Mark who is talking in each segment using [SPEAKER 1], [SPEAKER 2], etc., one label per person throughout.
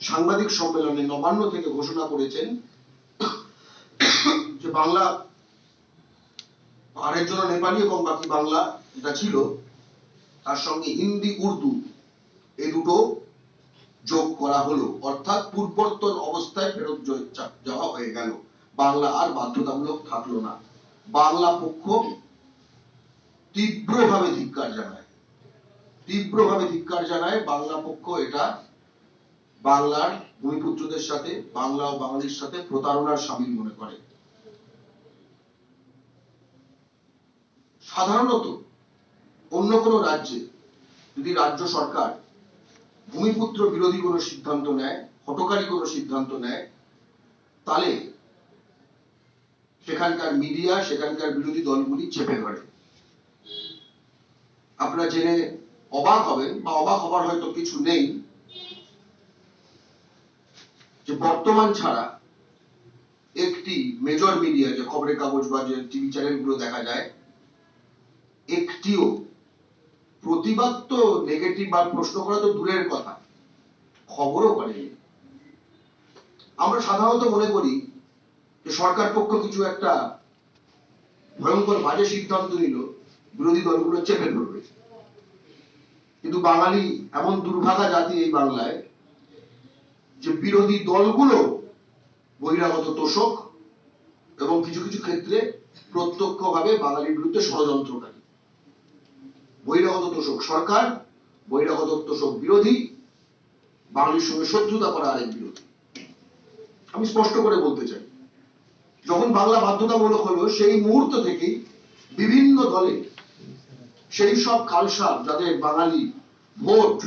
[SPEAKER 1] সাংবাদিক সম্মেলনে নবান্ন থেকে ঘোষণা করেছেন যে বাংলা পাহাড়ের জন্য নেপালি এবং বাকি বাংলা যেটা ছিল, তার সঙ্গে হিন্দি, উর্দু এই দুটো যোগ করা হলো। অর্থাৎ পূর্বর্তন অবস্থায় ফেরত যাওয়া হয়ে গেল। বাংলা আর বাধ্যতামূলক থাকল না। বাংলা পক্ষ তীব্রভাবে ধিক্কার জানায়। তীব্রভাবে ধিক্কার জানায় বাংলা পক্ষ এটা বাংলার ভূমিপুত্রদের সাথে, বাংলা ও বাঙালির সাথে প্রতারণার সামিল মনে করে। সাধারণত অন্য কোনো রাজ্যে যদি রাজ্য সরকার ভূমিপুত্র বিরোধী কোনো সিদ্ধান্ত নেয়, হটকারী কোনো সিদ্ধান্ত নেয়, তাহলে সেখানকার মিডিয়া, সেখানকার বিরোধী দলগুলি চেপে ধরে। আপনারা জেনে অবাক হবেন বা অবাক হবার হয়তো কিছু নেই যে বর্তমান ছাড়া একটি মেজর মিডিয়া যে খবরের কাগজ বা যে টিভি চ্যানেলগুলো দেখা যায়, একটিও প্রতিবাদ তো নেগেটিভ বা প্রশ্ন করা তো দূরের কথা। খবরও করেনি আমরা সাধারণত মনে করি যে সরকার পক্ষ কিছু একটা ভয়ঙ্কর বাজে সিদ্ধান্ত নিল, বিরোধী দলগুলো চেপে ধরবে। কিন্তু বাঙালি এমন দুর্ভাগা জাতি এই বাংলায় যে বিরোধী দলগুলো বহিরাগত তোষক এবং কিছু কিছু ক্ষেত্রে প্রত্যক্ষভাবে বাঙালির বিরুদ্ধে ষড়যন্ত্রকারী। বহিরাগত তোষক সরকার, বহিরাগত তোষক বিরোধী, বাঙালির সঙ্গে শত্রুতা করা আরেক বিরোধী। আমি স্পষ্ট করে বলতে চাই, যখন বাংলা বাধ্যতামূলক হলো, সেই মুহূর্ত থেকেই বিভিন্ন দলে সেই সব কালসার, যাদের বাঙালি ভোট,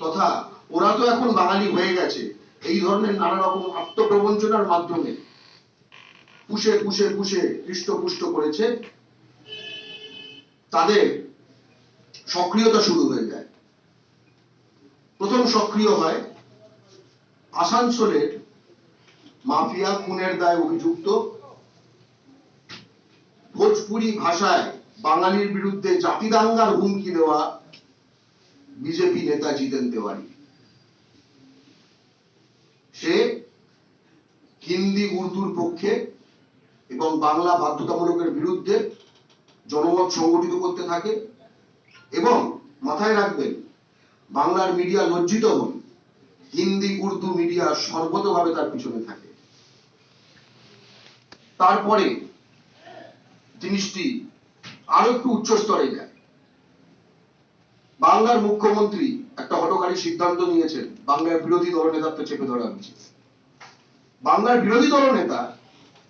[SPEAKER 1] তথা ওরা তো এখন বাঙালি হয়ে গেছে এই ধরনের নানা রকম আত্মপ্রবঞ্চনার মাধ্যমে পুষে পুষে পুষে হৃষ্টপুষ্ট করেছে, তাদের সক্রিয়তা শুরু হয়ে যায়। প্রথম সক্রিয় হয় আসানসোলের মাফিয়া খুনের দায় অভিযুক্ত। ভোজপুরি ভাষায় বাঙালির বিরুদ্ধে জাতিদাঙ্গার হুমকি দেওয়া বিজেপি নেতা জিতেন তেওয়ারি। সে হিন্দি, উর্দুর পক্ষে এবং বাংলা বাধ্যতামূলকের বিরুদ্ধে জনমত সংগঠিত করতে থাকে এবং মাথায় রাখবেন, বাংলার মিডিয়া লজ্জিত হন, হিন্দি, উর্দু মিডিয়া সর্বতভাবে তার পিছনে থাকে। তারপরে জিনিসটি আরও একটু উচ্চ স্তরে যায়। বাংলার মুখ্যমন্ত্রী একটা হটকারী সিদ্ধান্ত নিয়েছেন, বাংলার বিরোধী দলনেতাকে চেপে ধরা উচিত বাংলার বিরোধী দলনেতা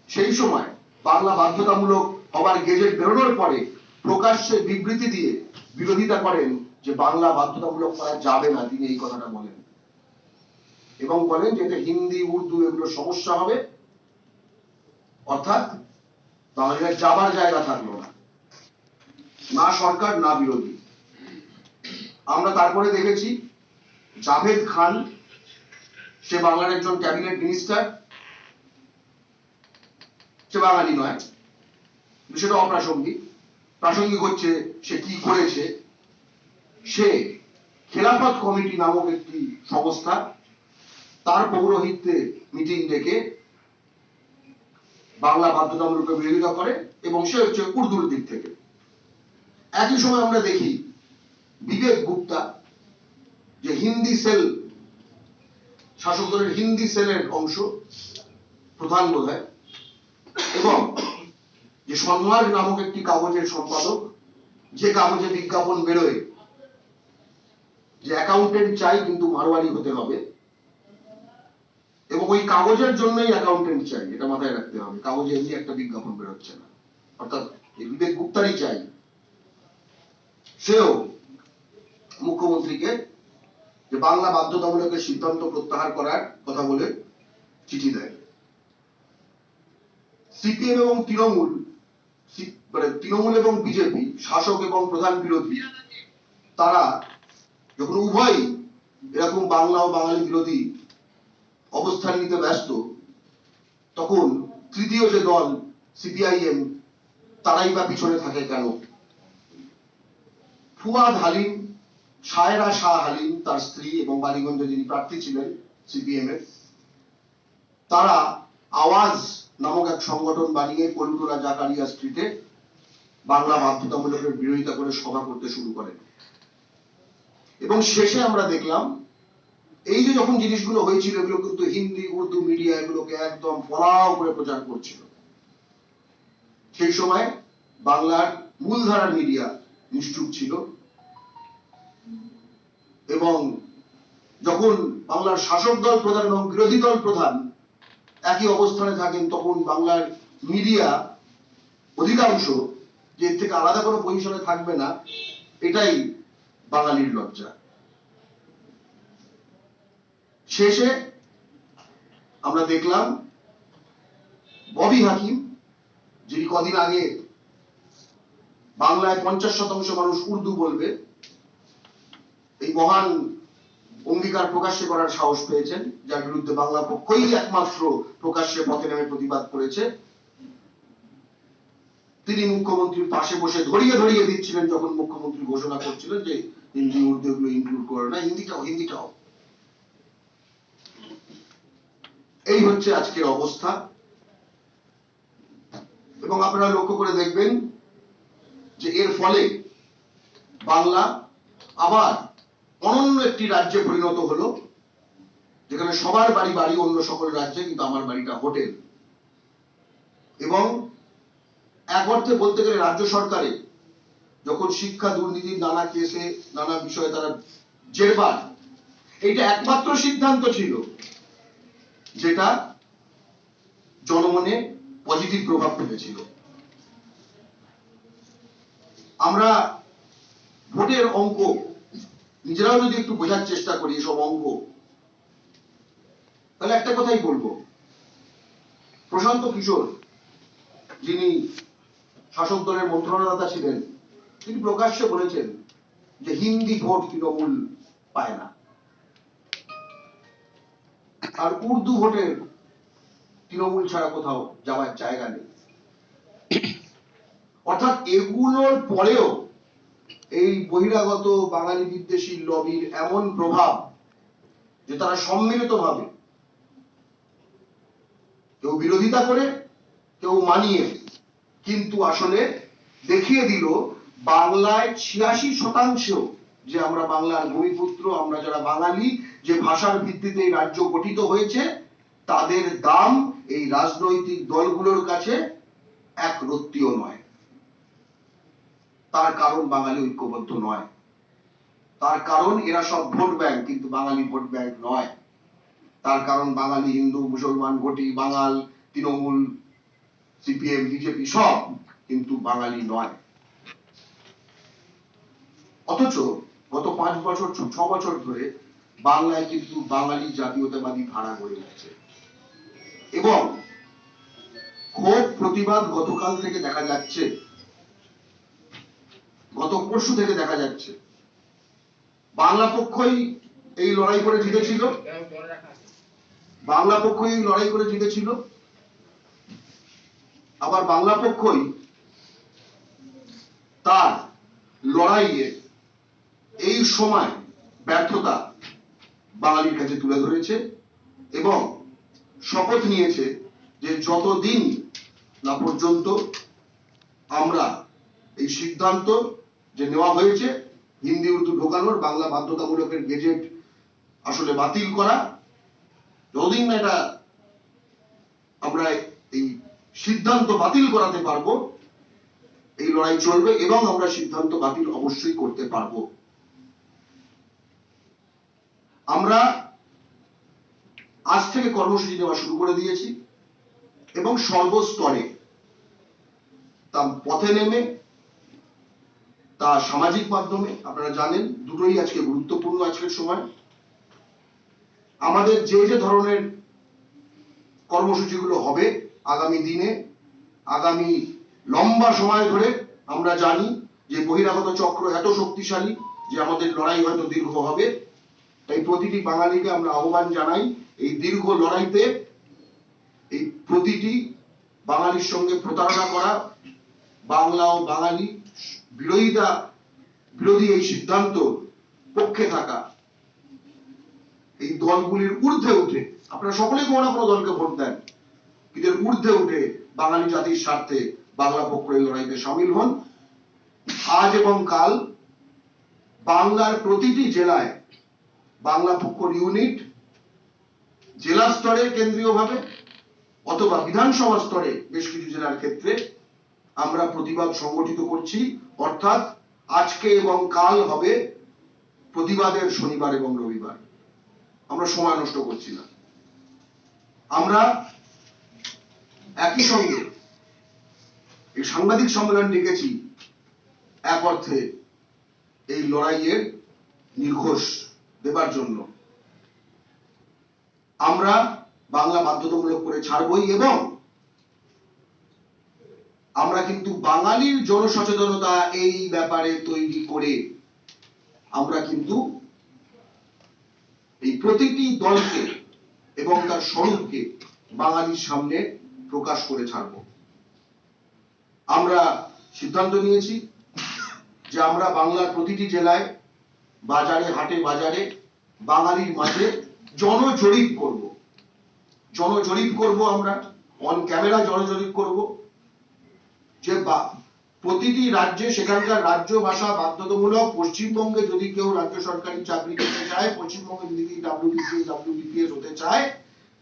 [SPEAKER 1] সেই সময় বাংলা বাধ্যতামূলক হবার গেজেট বেরোনোর পরে প্রকাশ্যে বিবৃতি দিয়ে বিরোধিতা করেন যে বাংলা বাধ্যতামূলক করা যাবে না, তিনি এই কথাটা বলেন। এবং বলেন যে এতে হিন্দি, উর্দু এগুলো সমস্যা হবে। অর্থাৎ বাঙালিরা যাবার জায়গা থাকল না। না সরকার, না বিরোধী। আমরা তারপরে দেখেছি জাভেদ খান, সে বাংলার একজন ক্যাবিনেট মিনিস্টার। সে বাঙালি নয়। সেটা অপ্রাসঙ্গিক। প্রাসঙ্গিক হচ্ছে সে কি করেছে। সে খেলাফত কমিটি নামক একটি সংস্থা, তার পৌরোহিত্যে মিটিং ডেকে বাংলা বাধ্যতামূলক বিরোধিতা করে এবং সে হচ্ছে উর্দুর দিক থেকে। একই সময় আমরা দেখি বিবেক গুপ্তা, যে হিন্দি সেল, শাসক দলের হিন্দি সেলের অংশ, প্রধান বোধ এবং যে সন্মার নামক একটি কাগজের সম্পাদক, যে কাগজে বিজ্ঞাপন বেরোয়, যে অ্যাকাউন্টেন্ট চাই কিন্তু মারোয়ারি হতে হবে, এবং ওই কাগজের জন্যই অ্যাকাউন্টেন্ট চাই, এটা মাথায় রাখতে হবে, কাগজে এমনি একটা বিজ্ঞাপন বেরোচ্ছে না। অর্থাৎ বিবেক গুপ্তারই চাই। সেও মুখ্যমন্ত্রীকে যে বাংলা বাধ্যতামূলকের সিদ্ধান্ত প্রত্যাহার করার কথা বলে চিঠি দেয়। সিপিএম এবং তৃণমূল মানে তৃণমূল এবং বিজেপি, শাসক এবং প্রধান বিরোধী, তারা যখন উভয়ই এরকম বাংলা ও বাঙালি বিরোধী অবস্থান নিতে ব্যস্ত, তখন তৃতীয় যে দল, সিপিআইএম, তারাই বা পিছনে থাকে কেন? ফুয়াদ হালিম সায়রা শাহ হালিম তার স্ত্রী এবং বালিগঞ্জে যিনি প্রার্থী ছিলেন সিপিএম এর তারা আওয়াজ নামক এক সংগঠন বানিয়ে কলুটোলা জাকারিয়া স্ট্রিটে বাংলা বাধ্যতামূলকের বিরোধিতা করে সভা করতে শুরু করেন। এবং শেষে আমরা দেখলাম, এই যে যখন জিনিসগুলো হয়েছিল, এগুলো কিন্তু হিন্দি, উর্দু মিডিয়া, এগুলোকে একদম ফলাও করে প্রচার করছিল। সেই সময় বাংলার মূলধারার মিডিয়া নিশ্চুপ ছিল। এবং যখন বাংলার শাসক দল প্রধান এবং বিরোধী দল প্রধান একই অবস্থানে থাকেন, তখন বাংলার মিডিয়া অধিকাংশ যে এর থেকে আলাদা কোনো পজিশনে থাকবে না, এটাই বাঙালির লজ্জা। শেষে আমরা দেখলাম ববি হাকিম, যিনি কদিন আগে বাংলায় পঞ্চাশ শতাংশ মানুষ উর্দু বলবে এই মহান অঙ্গীকার প্রকাশ্যে করার সাহস পেয়েছেন, যার বিরুদ্ধে বাংলা পক্ষই একমাত্র প্রকাশ্যে পথে নেমে প্রতিবাদ করেছে। তিনি মুখ্যমন্ত্রীর পাশে বসে ধরিয়ে ধরিয়ে দিচ্ছিলেন যখন মুখ্যমন্ত্রী ঘোষণা করছিলেন যে হিন্দি, উর্দু এগুলো ইনক্লুড করে না, হিন্দিটাও হিন্দিটাও। এই হচ্ছে আজকের অবস্থা। এবং আপনারা লক্ষ্য করে দেখবেন যে এর ফলে বাংলা আবার অনন্য একটি রাজ্যে পরিণত হলো, যেখানে সবার বাড়ি বাড়ি অন্য সকল রাজ্যে, কিন্তু আমার বাড়িটা হোটেল। এবং এক অর্থে বলতে গেলে রাজ্য সরকারে যখন শিক্ষা দুর্নীতির নানা কেসে, নানা বিষয়ে তারা জেরবার এটা একমাত্র সিদ্ধান্ত ছিল যেটা জনমনে পজিটিভ প্রভাব ফেলেছিল। আমরা ভোটের অঙ্ক নিজেরাও যদি একটু বোঝার চেষ্টা করি এসব অঙ্ক তাহলে একটা কথাই বলব। প্রশান্ত কিশোর, যিনি শাসক দলের মন্ত্রণাদাতা ছিলেন, তিনি প্রকাশ্যে বলেছেন যে হিন্দি ভোট তৃণমূল পায় না। আর উর্দু ভোটের তৃণমূল ছাড়া কোথাও যাওয়ার জায়গা নেই। অর্থাৎ এগুলোর পরেও এই বহিরাগত বাঙালি বিদ্বেষী লবির এমন প্রভাব যে তারা সম্মিলিত ভাবে কেউ বিরোধিতা করে, কেউ মানিয়ে কিন্তু আসলে দেখিয়ে দিল বাংলায় ছিয়াশি শতাংশ যে আমরা বাংলার ভূমিপুত্র আমরা যারা বাঙালি, যে ভাষার ভিত্তিতে এই রাজ্য গঠিত হয়েছে, তাদের দাম এই রাজনৈতিক দলগুলোর কাছে এক রত্তিও নয়। তার কারণ বাঙালি ঐক্যবদ্ধ নয়। তার কারণ এরা সব ভোট ব্যাংক, কিন্তু বাঙালি ভোট ব্যাংক নয়। তার কারণ বাঙালি, হিন্দু, মুসলমান, ঘটি, বাঙাল, তৃণমূল, সিপিএম, বিজেপি সব কিন্তু বাঙালি নয়। অথচ গত পাঁচ বছর, ছ বছর ধরে বাংলায় কিন্তু বাঙালি জাতীয়তাবাদী ধারা গড়ে উঠছে। এবং ক্ষোভ প্রতিবাদ গতকাল থেকে দেখা যাচ্ছে গত পরশু থেকে দেখা যাচ্ছে। বাংলা পক্ষই এই লড়াই করে জিতেছিল। বাংলা পক্ষই লড়াই করে জিতেছিল। আবার বাংলা পক্ষই তার লড়াইয়ে এই সময় ব্যর্থতা বাঙালির কাছে তুলে ধরেছে এবং শপথ নিয়েছে যে যতদিন না পর্যন্ত আমরা এই সিদ্ধান্ত যে নেওয়া হয়েছে, হিন্দি, উর্দু ঢোকানোর বাংলা বাধ্যতামূলকের গেজেট আসলে বাতিল করা। যতদিন না এটা আমরা এই সিদ্ধান্ত বাতিল করাতে পারব, এই লড়াই চলবে এবং আমরা সিদ্ধান্ত বাতিল অবশ্যই করতে পারব। আমরা আজ থেকে কর্মসূচি দেওয়া শুরু করে দিয়েছি এবং সর্বস্তরে তা পথে নেমে তা সামাজিক মাধ্যমে, আপনারা জানেন, দুটোই আজকে গুরুত্বপূর্ণ আজকের সময়। আমাদের যে যে ধরনের কর্মসূচিগুলো হবে আগামী দিনে, আগামী লম্বা সময় ধরে আমরা জানি যে বহিরাগত চক্র এত শক্তিশালী যে আমাদের লড়াই হয়তো দীর্ঘ হবে। তাই প্রতিটি বাঙালিকে আমরা আহ্বান জানাই, এই দীর্ঘ লড়াইতে এই প্রতিটি বাঙালির সঙ্গে প্রতারণা করা, বাংলা ও বাঙালি বিরোধিতা, বিরোধী এই সিদ্ধান্ত পক্ষে থাকা। এই দলগুলির ঊর্ধ্বে উঠে, আপনারা সকলেই কোনো না কোনো দলকে ভোট দেন। কিন্তু ঊর্ধ্বে উঠে বাঙালি জাতির স্বার্থে বাংলা পক্ষ এই লড়াইতে সামিল হন। আজ এবং কাল বাংলার প্রতিটি জেলায় বাংলা পক্ষর ইউনিট জেলা স্তরে কেন্দ্রীয়ভাবে অথবা বিধানসভা স্তরে বেশ কিছু জেলার ক্ষেত্রে আমরা প্রতিবাদ সংগঠিত করছি। অর্থাৎ আজকে এবং কাল হবে প্রতিবাদের শনিবার এবং রবিবার। আমরা সময় নষ্ট করছি না। আমরা একই সঙ্গে এই সাংবাদিক সম্মেলন ডেকেছি এক অর্থে এই লড়াইয়ের নির্ঘোষ দেবার জন্য। আমরা বাংলা বাধ্যতামূলক করে ছাড়বই এবং আমরা কিন্তু বাঙালির জনসচেতনতা এই ব্যাপারে তৈরি করে আমরা কিন্তু এই প্রতিটি দলকে এবং তার স্বরূপকে বাঙালির সামনে প্রকাশ করে ছাড়ব। আমরা সিদ্ধান্ত নিয়েছি যে আমরা বাংলার প্রতিটি জেলায়, বাজারে, হাটে, বাজারে বাঙালির মাঝে জনজরিপ করব। জনজরিপ করব আমরা অন ক্যামেরা জনজরিপ করব। যে প্রতিটি রাজ্যে সেখানকার রাজ্য ভাষা বাধ্যতামূলক, পশ্চিমবঙ্গে যদি কেউ রাজ্য সরকারি চাকরি করতে চায়, পশ্চিমবঙ্গে যদি ডাব্লিউবিসিএস ডাব্লিউবিপিএস হতে চায়,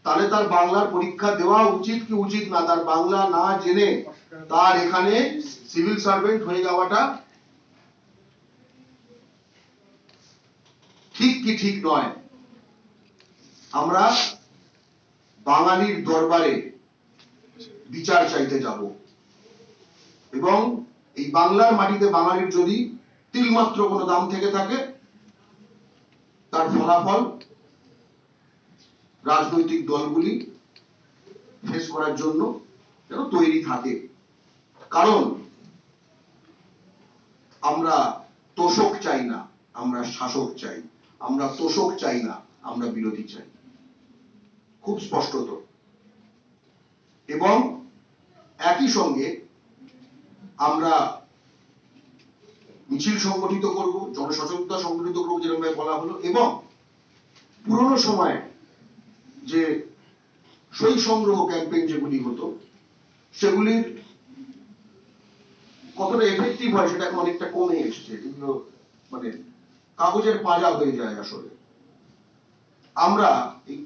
[SPEAKER 1] তাহলে তার বাংলার পরীক্ষা দেওয়া উচিত কি উচিত না? তার বাংলা না জেনে তার এখানে সিভিল সার্ভেন্ট হয়ে যাওয়াটা ঠিক কি ঠিক নয়? আমরা বাঙালির দরবারে বিচার চাইতে যাব। এবং এই বাংলার মাটিতে বাঙালির যদি তিলমাত্র কোনো দাম থেকে থাকে, তার ফলাফল রাজনৈতিক দলগুলি ফেস করার জন্য যেন তৈরি থাকে। কারণ আমরা তোষক চাই না, আমরা শাসক চাই, আমরা তোষক চাই না, আমরা বিরোধী চাই। খুব স্পষ্টত। এবং একই সঙ্গে আমরা মিছিল সংগঠিত করব, জনসচেতনতা সংগঠিত করব, যেরকম বলা হলো, এবং পুরনো সময়ে যে সই সংগ্রহ ক্যাম্পেইন যেগুলি হতো, সেগুলির কতটা এফেক্টিভ হয় সেটা এখন অনেকটা কমে এসছে এগুলো মানে কাগজের পাজা হয়ে যায় আসলে। আমরা এই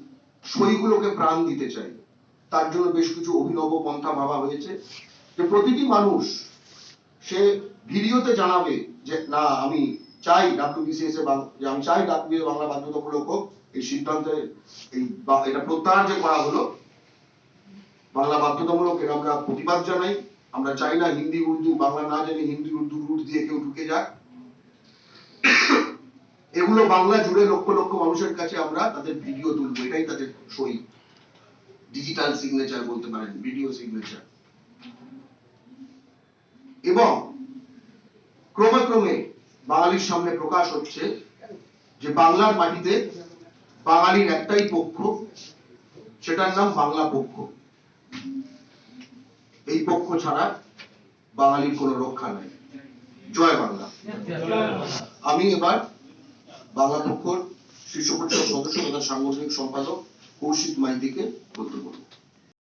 [SPEAKER 1] সইগুলোকে প্রাণ দিতে চাই। তার জন্য বেশ কিছু অভিনব পন্থা ভাবা হয়েছে যে প্রতিটি মানুষ সে ভিডিওতে জানাবে যে, না, আমি চাই ডাব্লিউবিসিএস এ যে, আমি চাই ডাব্লিউ বাংলা বাধ্যতামূলক হোক। এই সিদ্ধান্তে এই এটা প্রত্যাহার যে করা হলো, বাংলা বাধ্যতামূলক এর আমরা প্রতিবাদ জানাই। আমরা চাই না হিন্দি, উর্দু, বাংলা না জেনে হিন্দি, উর্দু রুট দিয়ে কেউ ঢুকে যাক। এগুলো বাংলা জুড়ে লক্ষ লক্ষ মানুষের কাছে আমরা তাদের ভিডিও তুলবো। এটাই তাদের সই। ডিজিটাল সিগনেচার বলতে পারেন ভিডিও সিগনেচার এবং ক্রমে ক্রমে বাঙালির সামনে প্রকাশ হচ্ছে যে বাংলার মাটিতে বাঙালির একটাই পক্ষ, সেটার নাম বাংলা পক্ষ। এই পক্ষ ছাড়া বাঙালির কোনো রক্ষা নাই। জয় বাংলা। আমি এবার বাংলা পক্ষর শীর্ষ পরিষদ সদস্য তথা সাংগঠনিক সম্পাদক কৌশিক মাইতিকে বলতে বলব